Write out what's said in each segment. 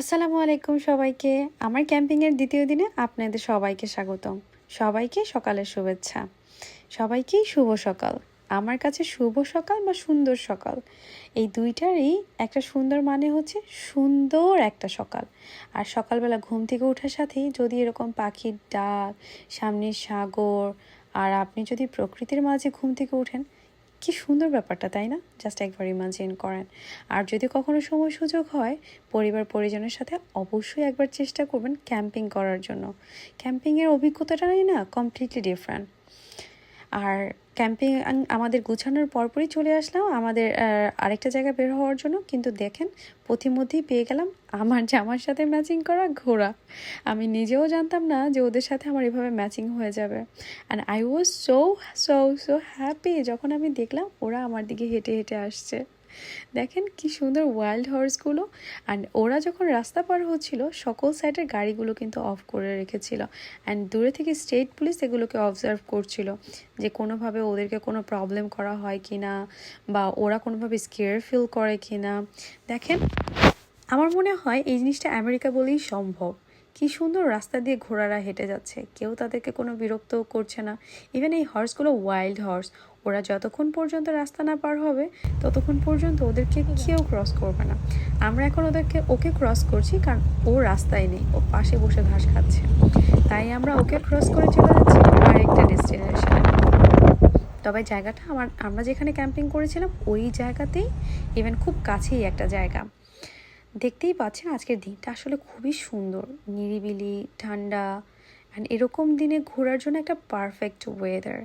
আসসালামু আলাইকুম সবাইকে। আমার ক্যাম্পিংয়ের দ্বিতীয় দিনে আপনাদের সবাইকে স্বাগতম। সবাইকে সকালের শুভেচ্ছা। সবাইকেই শুভ সকাল। আমার কাছে শুভ সকাল বা সুন্দর সকাল। এই দুইটারই একটা সুন্দর মানে হচ্ছে সুন্দর একটা সকাল। আর সকালবেলা ঘুম থেকে ওঠার সাথেই যদি এরকম পাখির ডাক, সামনের সাগর, আর আপনি যদি প্রকৃতির মাঝে ঘুম থেকে ওঠেন কি সুন্দর ব্যাপারটা, তাই না? জাস্ট একবার ইমাজিন করেন। আর যদি কখনো সময় সুযোগ হয়, পরিবার পরিজনের সাথে অবশ্যই একবার চেষ্টা করবেন ক্যাম্পিং করার জন্য। ক্যাম্পিংয়ের অভিজ্ঞতাটাই না কমপ্লিটলি ডিফারেন্ট আর ক্যাম্পিং আমাদের গুছানোর পরপরই চলে আসলাম। আমাদের আরেকটা জায়গা বের হওয়ার জন্য। কিন্তু দেখেন প্রতিমধ্যেই পেয়ে গেলাম আমার জামার সাথে ম্যাচিং করা ঘোড়া। আমি নিজেও জানতাম না যে ওদের সাথে আমার এভাবে ম্যাচিং হয়ে যাবে। And I was so so so happy যখন আমি দেখলাম ওরা আমার দিকে হেঁটে হেঁটে আসছে। দেখেন কি সুন্দর ওয়াইল্ড হর্সগুলো অ্যান্ড ওরা যখন রাস্তা পার হচ্ছিল, সকল সাইডের গাড়িগুলো কিন্তু অফ করে রেখেছিল। অ্যান্ড দূরে থেকে স্টেট পুলিশ এগুলোকে অবজার্ভ করছিল যে কোনোভাবে ওদেরকে কোনো প্রবলেম করা হয় কি না বা ওরা কোনোভাবে স্কেয়ার ফিল করে কি না দেখেন, আমার মনে হয় এই জিনিসটা আমেরিকা বলেই সম্ভব। কি সুন্দর রাস্তা দিয়ে ঘোড়ারা হেঁটে যাচ্ছে। কেউ তাদেরকে কোনো বিরক্ত করছে না। ইভেন এই হর্সগুলো ওয়াইল্ড হর্স ওরা যতক্ষণ পর্যন্ত রাস্তা না পার হবে, ততক্ষণ পর্যন্ত ওদেরকে কেউ ক্রস করবে না। আমরা এখন ওদেরকে, ওকে ক্রস করছি কারণ ও রাস্তায় নেই, ও পাশে বসে ঘাস খাচ্ছে। তাই আমরা ওকে ক্রস করে চলে যাচ্ছি আরেকটা ডেস্টিনেশনে তবে জায়গাটা আমার, আমরা যেখানে ক্যাম্পিং করেছিলাম, ওই জায়গাতেই ইভেন খুব কাছেই একটা জায়গা। দেখতেই পাচ্ছেন আজকের দিনটা আসলে খুবই সুন্দর। নিরিবিলি, ঠান্ডা অ্যান্ড এরকম দিনে ঘোরার জন্য একটা পারফেক্ট ওয়েদার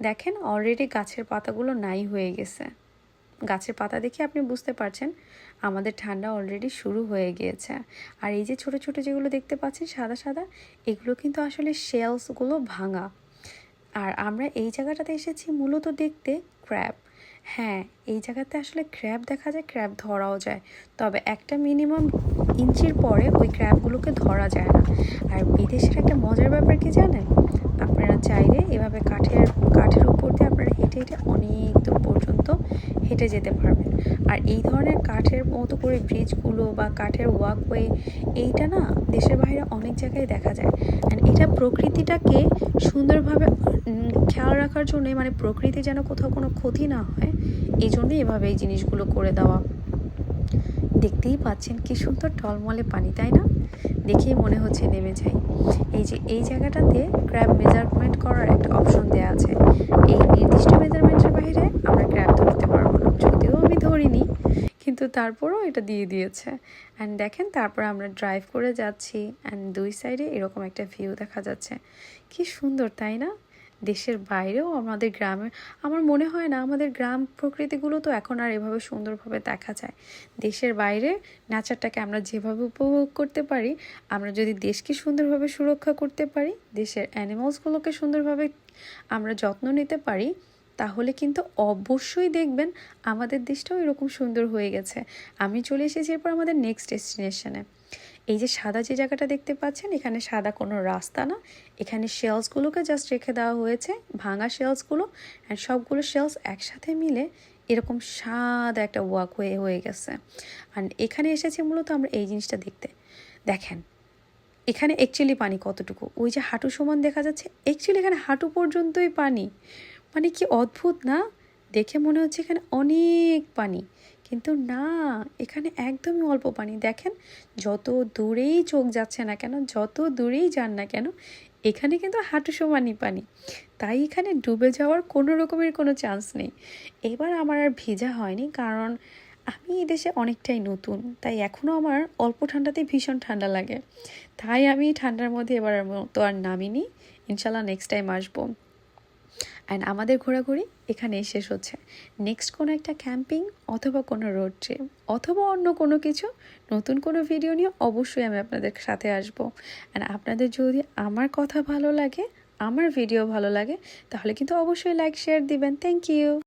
দেখেন অলরেডি গাছের পাতাগুলো নাই হয়ে গেছে। গাছের পাতা দেখে আপনি বুঝতে পারছেন, আমাদের ঠান্ডা অলরেডি শুরু হয়ে গিয়েছে। আর এই যে ছোট ছোট যেগুলো দেখতে পাচ্ছেন সাদা সাদা, এগুলো কিন্তু আসলে শেলসগুলো ভাঙা। আর আমরা এই জায়গাটাতে এসেছি মূলত দেখতে ক্র্যাব হ্যাঁ এই জায়গাতে আসলে ক্র্যাব দেখা যায় ক্র্যাব ধরাও যায়। তবে একটা মিনিমাম ইঞ্চির পরে ওই ক্র্যাবগুলোকে ধরা যায় না। আর বিদেশের একটা মজার ব্যাপার কি জানেন? আপনারা চাইলে এভাবে কাঠের কাঠের উপর দিয়ে আপনারা হেঁটে হেঁটে অনেক দূর পর্যন্ত হেঁটে যেতে পারবেন। আর এই ধরনের কাঠের মতো করে ব্রিজগুলো বা কাঠের ওয়াকওয়ে এইটা না দেশের বাইরে অনেক জায়গায় দেখা যায়। অ্যান্ড এটা প্রকৃতিটাকে সুন্দরভাবে খেয়াল রাখার জন্যে মানে প্রকৃতি যেন কোথাও কোনো ক্ষতি না হয়, এই জন্যই এভাবে এই জিনিসগুলো করে দেওয়া। দেখতেই পাচ্ছেন কি সুন্দর টলমলে পানি, তাই না? দেখেই মনে হচ্ছে নেমে যাই। এই যে, এই জায়গাটাতে ক্র্যাব মেজারমেন্ট করার একটা অপশন দেওয়া আছে। এই নির্দিষ্ট মেজারমেন্টের বাইরে আমরা ক্র্যাব ধরতে পারব না। যদিও আমি ধরিনি, কিন্তু তারপরও এটা দিয়ে দিয়েছে। অ্যান্ড দেখেন, তারপর আমরা ড্রাইভ করে যাচ্ছি অ্যান্ড দুই সাইডে এরকম একটা ভিউ দেখা যাচ্ছে। কি সুন্দর, তাই না? দেশের বাইরেও আমাদের গ্রামে, আমার মনে হয় না আমাদের গ্রাম প্রকৃতিগুলো তো এখন আর এভাবে সুন্দরভাবে দেখা যায়। দেশের বাইরে নেচারটাকে আমরা যেভাবে উপভোগ করতে পারি, আমরা যদি দেশকে সুন্দরভাবে সুরক্ষা করতে পারি, দেশের অ্যানিমালসগুলোকে সুন্দরভাবে আমরা যত্ন নিতে পারি, তাহলে কিন্তু অবশ্যই দেখবেন আমাদের দেশটাও এরকম সুন্দর হয়ে গেছে। আমি চলে এসেছি এরপর আমাদের নেক্সট ডেস্টিনেশনে এই যে সাদা যে জায়গাটা দেখতে পাচ্ছেন, এখানে সাদা কোনো রাস্তা না। এখানে শেলসগুলোকে জাস্ট রেখে দেওয়া হয়েছে, ভাঙা শেলসগুলো অ্যান্ড সবগুলো শেলস একসাথে মিলে এরকম সাদা একটা ওয়াক হয়ে হয়ে গেছে। আর এখানে এসেছি মূলত আমরা এই জিনিসটা দেখতে। দেখেন, এখানে অ্যাকচুয়ালি পানি কতটুকু? ওই যে হাঁটু সমান দেখা যাচ্ছে। অ্যাকচুয়ালি এখানে হাঁটু পর্যন্তই পানি। মানে কি অদ্ভুত না? দেখে মনে হচ্ছে এখানে অনেক পানি। কিন্তু না, এখানে একদমই অল্প পানি। দেখেন, যত দূরেই চোখ যাচ্ছে না কেন, যত দূরেই যান না কেন, এখানে কিন্তু হাঁটু সমানই পানি। তাই এখানে ডুবে যাওয়ার কোনো রকমের কোনো চান্স নেই। এবার আমার আর ভিজা হয়নি কারণ আমি এই দেশে অনেকটাই নতুন, তাই এখনও আমার অল্প ঠান্ডাতেই ভীষণ ঠান্ডা লাগে। তাই আমি ঠান্ডার মধ্যে এবার মতো আর নামিনি। ইনশাল্লাহ নেক্সট টাইম আসব। অ্যান্ড আমাদের ঘোরাঘুরি এখানে শেষ হচ্ছে। নেক্সট কোনো একটা ক্যাম্পিং অথবা কোনো রোড ট্রিপ অথবা অন্য কোনো কিছু, নতুন কোনো ভিডিও নিয়ে অবশ্যই আমি আপনাদের সাথে আসব। অ্যান্ড আপনাদের যদি আমার কথা ভালো লাগে, আমার ভিডিও ভালো লাগে, তাহলে কিন্তু অবশ্যই লাইক শেয়ার দিবেন। Thank you